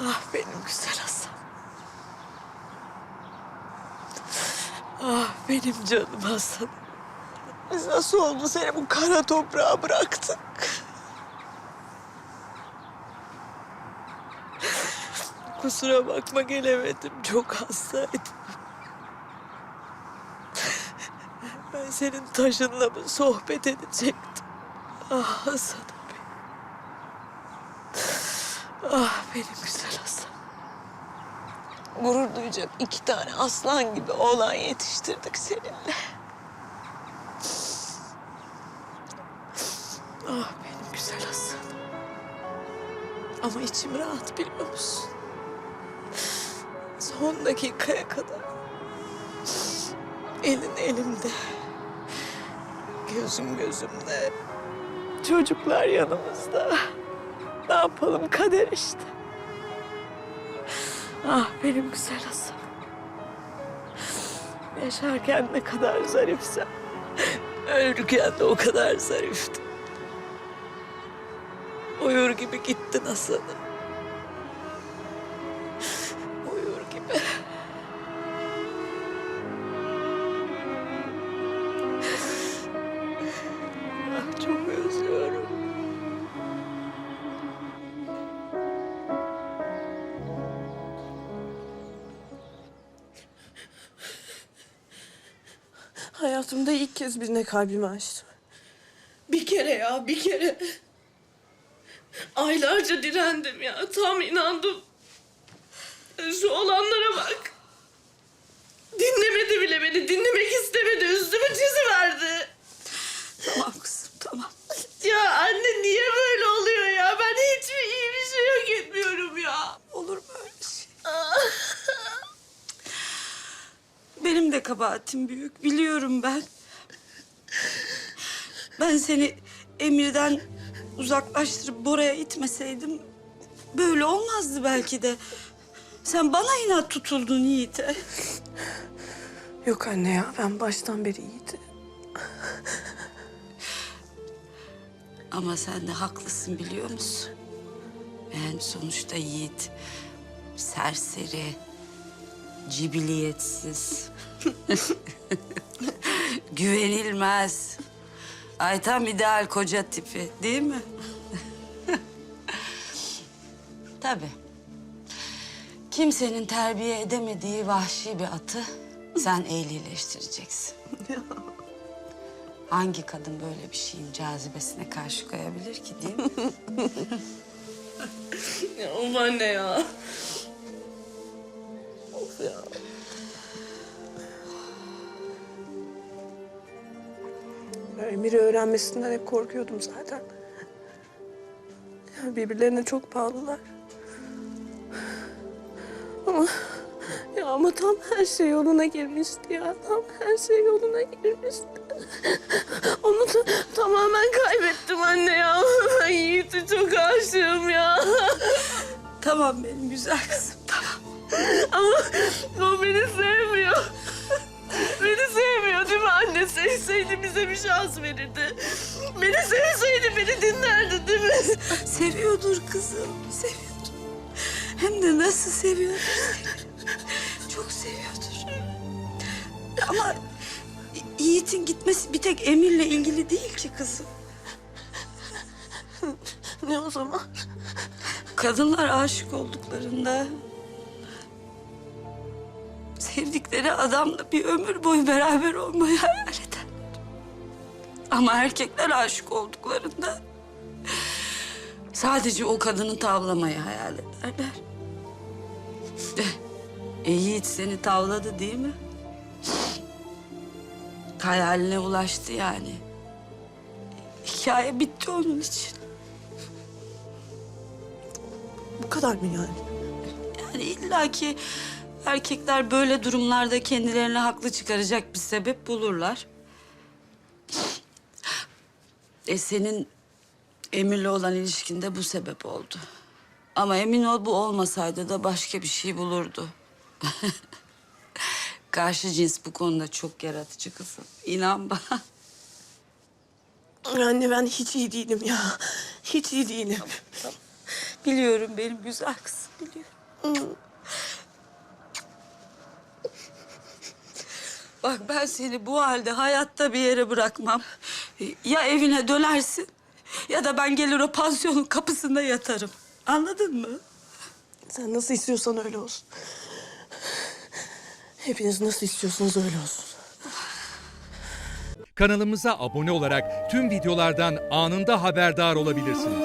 Ah benim güzel Hasan. Ah benim canım Hasan. Biz nasıl oldu seni bu kara toprağa bıraktık? Kusura bakma gelemedim. Çok hastaydım. Ben senin taşınla mı sohbet edecektim? Ah benim. Ah benim güzel Hasan. Gurur duyacak iki tane aslan gibi oğlan yetiştirdik seninle. Ah benim güzel Hasan. Ama içim rahat biliyor musun? Son dakikaya kadar elin elimde. Gözüm gözümde. Çocuklar yanımızda. Ne yapalım kader işte. Ah benim güzel Hasan. Yaşarken ne kadar zarifsen. Ölürken de o kadar zariftin. Uyur gibi gittin Hasan'ım. Hayatımda ilk kez birine kalbimi açtım. Bir kere ya, bir kere. Aylarca direndim ya, tam inandım. Şu olanlara bak. Dinlemedi bile beni, dinlemek istemedi. Üstüme çiziverdi. Tamam kızım tamam. Ya anne niye böyle oluyor ya? Ben hiç mi iyi bir şey hak etmiyorum ya? Olur mu öyle şey? Benim de kabahatim büyük. Biliyorum ben. Ben seni Emir'den uzaklaştırıp Bora'ya itmeseydim... ...böyle olmazdı belki de. Sen bana inat tutuldun Yiğit'e. Yok anne ya ben baştan beri iyiydi. Ama sen de haklısın biliyor musun? Yani sonuçta Yiğit serseri, cibiliyetsiz, güvenilmez. Ay tam ideal koca tipi değil mi? Tabii. Kimsenin terbiye edemediği vahşi bir atı sen ehlileştireceksin. Hangi kadın böyle bir şeyin cazibesine karşı koyabilir ki değil mi? Ya of anne ya. Emir'i öğrenmesinden hep korkuyordum zaten. Ya birbirlerine çok bağlılar. Ama ya ama tam her şey yoluna girmişti ya. Tam her şey yoluna girmişti. Onu da tamamen kaybettim anne ya. Ben Yiğit'e çok aşığım ya. tamam benim güzel kızım tamam. Ama Sevseydi bize bir şans verirdi. Beni sevseydi beni dinlerdi değil mi? Seviyordur kızım, seviyordur. Hem de nasıl seviyordur seni. Çok seviyordur. Ama Yiğit'in gitmesi bir tek Emir'le ilgili değil ki kızım. Ne o zaman? Kadınlar aşık olduklarında... ...sevdikleri adamla bir ömür boyu beraber olmayı hayal. Ama erkekler aşık olduklarında... ...sadece o kadını tavlamayı hayal ederler. E, Yiğit seni tavladı değil mi? Hayaline ulaştı yani. Hikaye bitti onun için. Bu kadar mı yani? Yani illaki erkekler böyle durumlarda kendilerini haklı çıkaracak bir sebep bulurlar. E senin Emir'le olan ilişkinde bu sebep oldu. Ama emin ol bu olmasaydı da başka bir şey bulurdu. Karşı cins bu konuda çok yaratıcı kızım. İnan bana. Anne ben hiç iyi değilim ya. Hiç iyi değilim. Biliyorum benim güzel kızım biliyorum. Bak ben seni bu halde hayatta bir yere bırakmam. Ya evine dönersin ya da ben gelir o pansiyonun kapısında yatarım. Anladın mı? Sen nasıl istiyorsan öyle olsun. Hepiniz nasıl istiyorsanız öyle olsun. Kanalımıza abone olarak tüm videolardan anında haberdar olabilirsiniz.